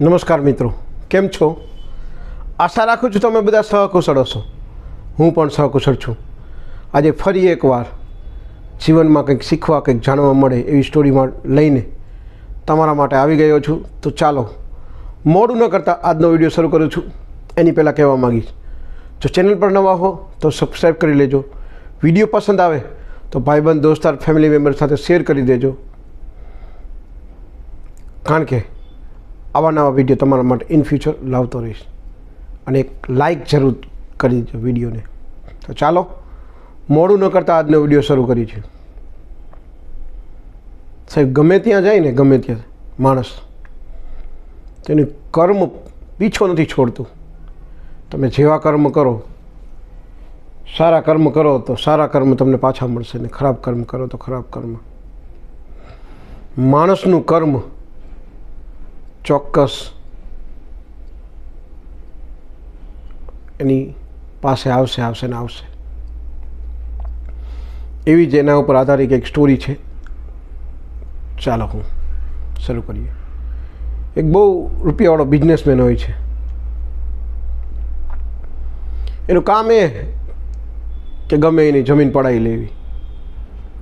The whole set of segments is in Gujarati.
નમસ્કાર મિત્રો, કેમ છો? આશા રાખું છું તમે બધા સહકુશળ હશો. હું પણ સહકુશળ છું. આજે ફરી એકવાર જીવનમાં કંઈક શીખવા, કંઈક જાણવા મળે એવી સ્ટોરીમાં લઈને તમારા માટે આવી ગયો છું. તો ચાલો, મોડું ન કરતાં આજનો વીડિયો શરૂ કરું છું. એની પહેલાં કહેવા માગીશ, જો ચેનલ પર નવા હો, તો સબસ્ક્રાઈબ કરી લેજો. વીડિયો પસંદ આવે, તો ભાઈબંધ, દોસ્તાર ફેમિલી મેમ્બર સાથે શેર કરી દેજો. કારણ કે આવા નવા વીડિયો તમારા માટે ઇન ફ્યુચર લાવતો રહીશ. અને એક લાઇક જરૂર કરી દીધો વિડીયોને. તો ચાલો, મોડું ન કરતાં આજનો વીડિયો શરૂ કરી છે સાહેબ, ગમે ત્યાં જાય ને, ગમે ત્યાં માણસ તેનું કર્મ પીછો નથી છોડતું. તમે જેવા કર્મ કરો, સારા કર્મ કરો, તો સારા કર્મ તમને પાછા મળશે ને ખરાબ કર્મ કરો, તો ખરાબ કર્મ. માણસનું કર્મ ચોક્કસ એની પાસે આવશે આવશે ને આવશે. એવી જ એના ઉપર આધારિત એક સ્ટોરી છે. ચાલો હું શરૂ કરીએ. એક બહુ રૂપિયાવાળો બિઝનેસમેન હોય છે. એનું કામ એ કે ગમે એની જમીન પડાવી લેવી.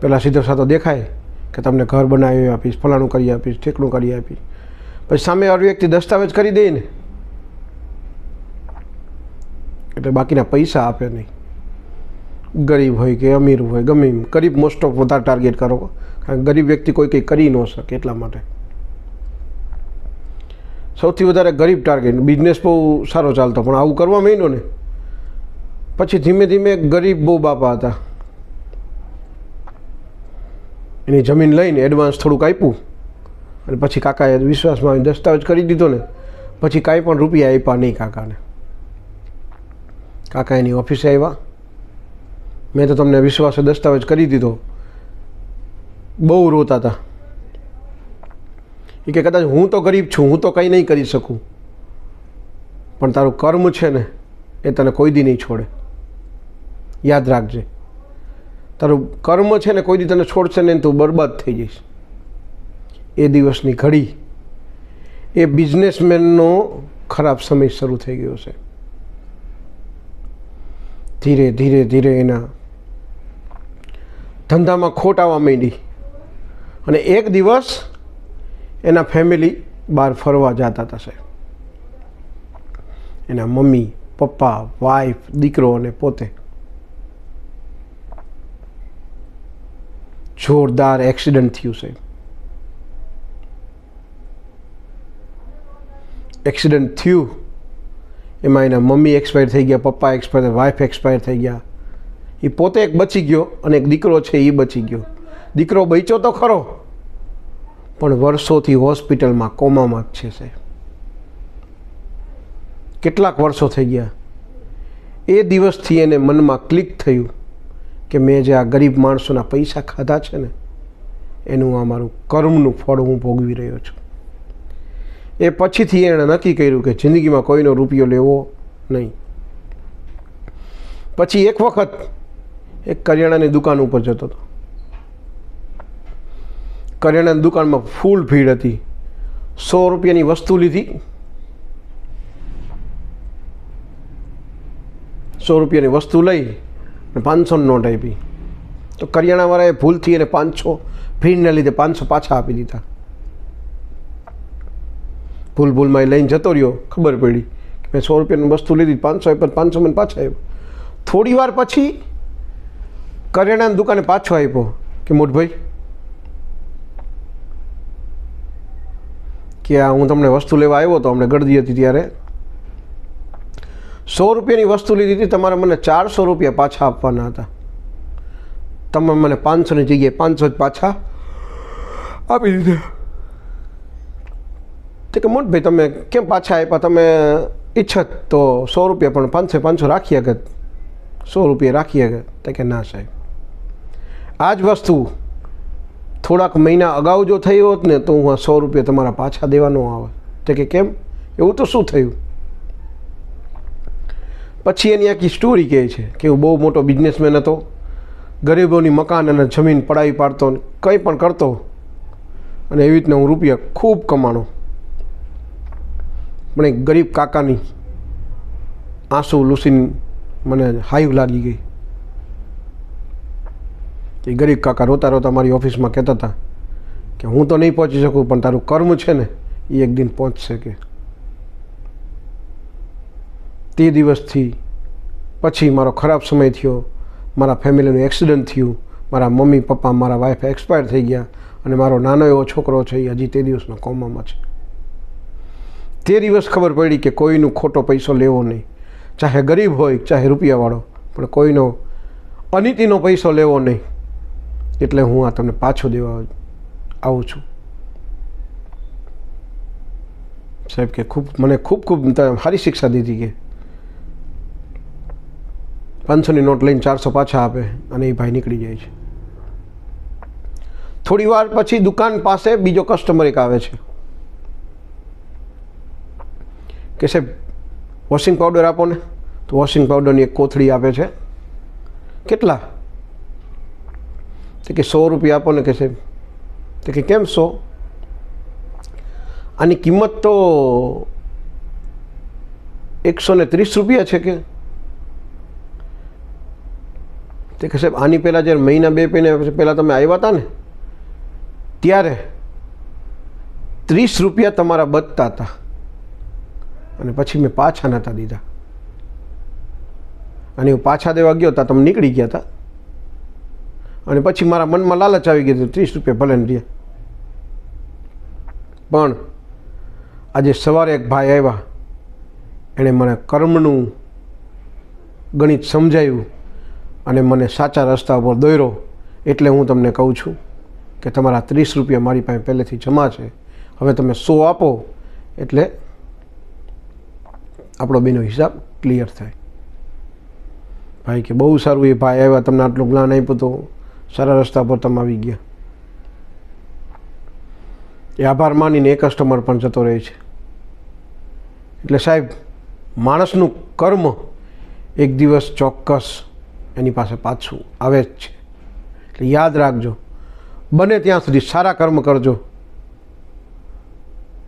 પહેલાં સીધો સાધો દેખાય કે તમને ઘર બનાવી આપીશ, ફલાણું કરી આપીશ, ઠેકણું કરી આપીશ. પછી સામે વાળી વ્યક્તિ દસ્તાવેજ કરી દે ને. એટલે બાકીના પૈસા આપે નહીં. ગરીબ હોય કે અમીર હોય, ગમે એમ. ગરીબ મોસ્ટ ઓફ વધારે ટાર્ગેટ કરો. કારણ કે ગરીબ વ્યક્તિ કોઈ કંઈ કરી ન શકે એટલા માટે. સૌથી વધારે ગરીબ ટાર્ગેટ બિઝનેસ બહુ સારો ચાલતો, પણ આવું કરવા માંડ્યો ને, પછી ધીમે ધીમે ગરીબ બહુ બાપા હતા. એની જમીન લઈને એડવાન્સ થોડુંક આપ્યું. અને પછી કાકાએ વિશ્વાસમાં આવીને દસ્તાવેજ કરી દીધો ને, પછી કાંઈ પણ રૂપિયા આપ્યા નહીં કાકાને. કાકા એની ઓફિસે આવ્યા. મેં તો તમને વિશ્વાસે દસ્તાવેજ કરી દીધો. બહુ રોતા હતા. એ કે કદાચ હું તો ગરીબ છું, હું તો કંઈ નહીં કરી શકું. પણ તારું કર્મ છે ને, એ તને કોઈ દી નહીં છોડે. યાદ રાખજે. તારું કર્મ છે ને, કોઈ દી તને છોડશે નહીં તું બરબાદ થઈ જઈશ. એ દિવસની ઘડી, એ બિઝનેસમેનનો ખરાબ સમય શરૂ થઈ ગયો છે. ધીરે ધીરે ધીરે એના ધંધામાં ખોટ આવવા માંડી અને એક દિવસ એના ફેમિલી બહાર ફરવા જતા હતા એના મમ્મી, પપ્પા વાઈફ દીકરો અને પોતે જોરદાર એક્સિડન્ટ થયું સાહેબ. એક્સિડન્ટ થયું. એમાં એના મમ્મી એક્સપાયર થઈ ગયા, પપ્પા એક્સપાયર વાઈફ એક્સપાયર થઈ ગયા. એ પોતે એક બચી ગયો અને એક દીકરો છે એ બચી ગયો. દીકરો બચ્યો તો ખરો, પણ વર્ષોથી હોસ્પિટલમાં કોમામાં જ છે સાહેબ. કેટલાક વર્ષો થઈ ગયા. એ દિવસથી એને મનમાં ક્લિક થયું કે મેં જે આ ગરીબ માણસોના પૈસા ખાધા છે ને, એનું આ મારું કર્મનું ફળ હું ભોગવી રહ્યો છું. એ પછીથી એણે નક્કી કર્યું કે જિંદગીમાં કોઈનો રૂપિયો લેવો નહીં. પછી એક વખત એક કરિયાણાની દુકાન ઉપર જતો હતો. કરિયાણાની દુકાનમાં ફૂલ ભીડ હતી. સો રૂપિયાની વસ્તુ લીધી. સો રૂપિયાની વસ્તુ લઈ અને પાંચસોની નોટ આપી. તો કરિયાણાવાળાએ ભૂલથી એને પાંચસો ભીડને લીધે પાંચસો પાછા આપી દીધા. ભૂલ ભૂલમાં એ લઈને જતો રહ્યો, ખબર પડી કે મેં સો રૂપિયાની વસ્તુ લીધી, પાંચસો આપ્યો, પાંચસો મને પાછા આવ્યો થોડી વાર પછી કરિયાણાની દુકાને પાછો આપ્યો કે, મોટભાઈ, કે આ હું તમને વસ્તુ લેવા આવ્યો હતો અમને ગળદી હતી ત્યારે. સો રૂપિયાની વસ્તુ લીધી હતી, તમારે મને ચારસો રૂપિયા પાછા આપવાના હતા. તમે મને પાંચસોની જગ્યાએ પાંચસો જ પાછા આપી દીધા. તો કે મોટભાઈ તમે કેમ પાછા આપ્યા? તમે ઈચ્છત તો સો રૂપિયા, પણ પાંચસો પાંચસો રાખી આગત સો રૂપિયા રાખી આગત તો કે ના સાહેબ. આ જ વસ્તુ થોડાક મહિના અગાઉ જો થઈ હોત ને, તો હું આ સો રૂપિયા તમારા પાછા દેવાનો આવે. તો કે કેમ? એવું તો શું થયું? પછી એની આખી સ્ટોરી કહે છે કે હું બહુ મોટો બિઝનેસમેન હતો. ગરીબોની મકાન અને જમીન પડાવી પાડતો કંઈ પણ કરતો. અને એવી રીતના હું રૂપિયા ખૂબ કમાણો. પણ એક ગરીબ કાકાની આંસુ લૂસીને મને હાઈવ લાગી ગઈ. એ ગરીબ કાકા રોતા રોતા મારી ઓફિસમાં કહેતા હતા કે હું તો નહીં પહોંચી શકું, પણ તારું કર્મ છે ને એ એક દિન પહોંચશે કે તે દિવસથી પછી મારો ખરાબ સમય થયો, મારા ફેમિલીનું એક્સિડન્ટ થયું, મારા મમ્મી, પપ્પા, મારા વાઈફ એક્સપાયર થઈ ગયા અને મારો નાનો એવો છોકરો છે એ હજી તે દિવસના કોમામાં છે. તે દિવસ ખબર પડી કે કોઈનું ખોટો પૈસો લેવો નહીં. ચાહે ગરીબ હોય, ચાહે રૂપિયાવાળો, પણ કોઈનો અનીતિનો પૈસો લેવો નહીં. એટલે હું આ તમને પાછો દેવા આવું છું. સાહેબ કે ખૂબ, મને ખૂબ ખૂબ સારી શિક્ષા દીધી કે. પાંચસોની નોટ લઈને ચારસો પાછા આપે અને એ ભાઈ નીકળી જાય છે. થોડી વાર પછી દુકાન પાસે બીજો કસ્ટમર એક આવે છે. કે સાહેબ વોશિંગ પાવડર આપો ને તો વોશિંગ પાવડરની એક કોથળી આપે છે. કેટલા? તો કે સો રૂપિયા આપો ને કે સાહેબ. તો કે કેમ સો? આની કિંમત તો એકસો ને ત્રીસ રૂપિયા છે કે? તે કે સાહેબ, આની પહેલાં જ્યારે મહિના બે મહિના પહેલાં તમે આવ્યા હતા ને, ત્યારે ત્રીસ રૂપિયા તમારા બચતા હતા અને પછી મેં પાછા નહોતા દીધા. અને હું પાછા દેવા ગયો હતા તમે નીકળી ગયા હતા અને પછી મારા મનમાં લાલચ આવી ગઈ હતી, ત્રીસ રૂપિયા ભલે ને પણ આજે સવારે એક ભાઈ આવ્યા. એણે મને કર્મનું ગણિત સમજાયું અને મને સાચા રસ્તા ઉપર દોર્યો એટલે હું તમને કહું છું કે તમારા ત્રીસ રૂપિયા મારી પાસે પહેલેથી જમા છે. હવે તમે સો આપો. એટલે આપણો બેનો હિસાબ ક્લિયર થાય. ભાઈ કે બહુ સારું એ ભાઈ આવ્યા, તમને આટલું જ્ઞાન આપ્યું તો સારા રસ્તા પર તમે આવી ગયા. એ આભાર માનીને એ કસ્ટમર પણ જતો રહે છે. એટલે સાહેબ, માણસનું કર્મ એક દિવસ ચોક્કસ એની પાસે પાછું આવે જ છે. એટલે યાદ રાખજો, બને ત્યાં સુધી સારા કર્મ કરજો.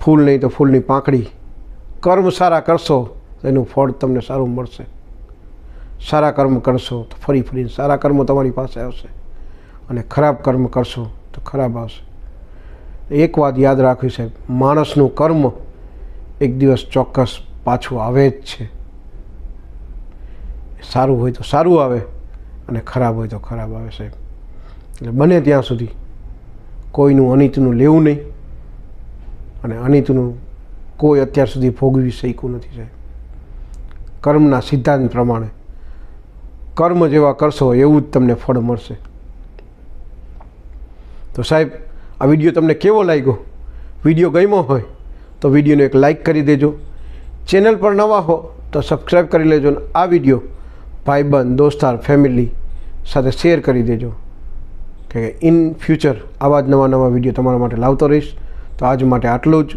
ફૂલ નહીં તો ફૂલની પાંખડી કર્મ સારા કરશો, તો એનું ફળ તમને સારું મળશે. સારા કર્મ કરશો, તો ફરી ફરીને સારા કર્મ તમારી પાસે આવશે. અને ખરાબ કર્મ કરશો, તો ખરાબ આવશે. એક વાત યાદ રાખવી સાહેબ માણસનું કર્મ એક દિવસ ચોક્કસ પાછું આવે જ છે. સારું હોય તો સારું આવે, અને ખરાબ હોય તો ખરાબ આવે સાહેબ. એટલે બને ત્યાં સુધી. કોઈનું અનિતનું લેવું નહીં, અને અનિતનું કોઈ અત્યાર સુધી ભોગવી શક્યું નથી સાહેબ. કર્મના સિદ્ધાંત પ્રમાણે. કર્મ જેવા કરશો એવું જ તમને ફળ મળશે. તો સાહેબ, આ વીડિયો તમને કેવો લાગ્યો? વીડિયો ગમ્યો હોય તો વિડીયોને એક લાઈક કરી દેજો. ચેનલ પર નવા હો તો સબસ્ક્રાઈબ કરી લેજો અને આ વીડિયો ભાઈબંધ, દોસ્તાર, ફેમિલી સાથે શેર કરી દેજો. કે ઇન ફ્યુચર આવા જ નવા નવા વીડિયો તમારા માટે લાવતો રહીશ. તો આજ માટે આટલું જ.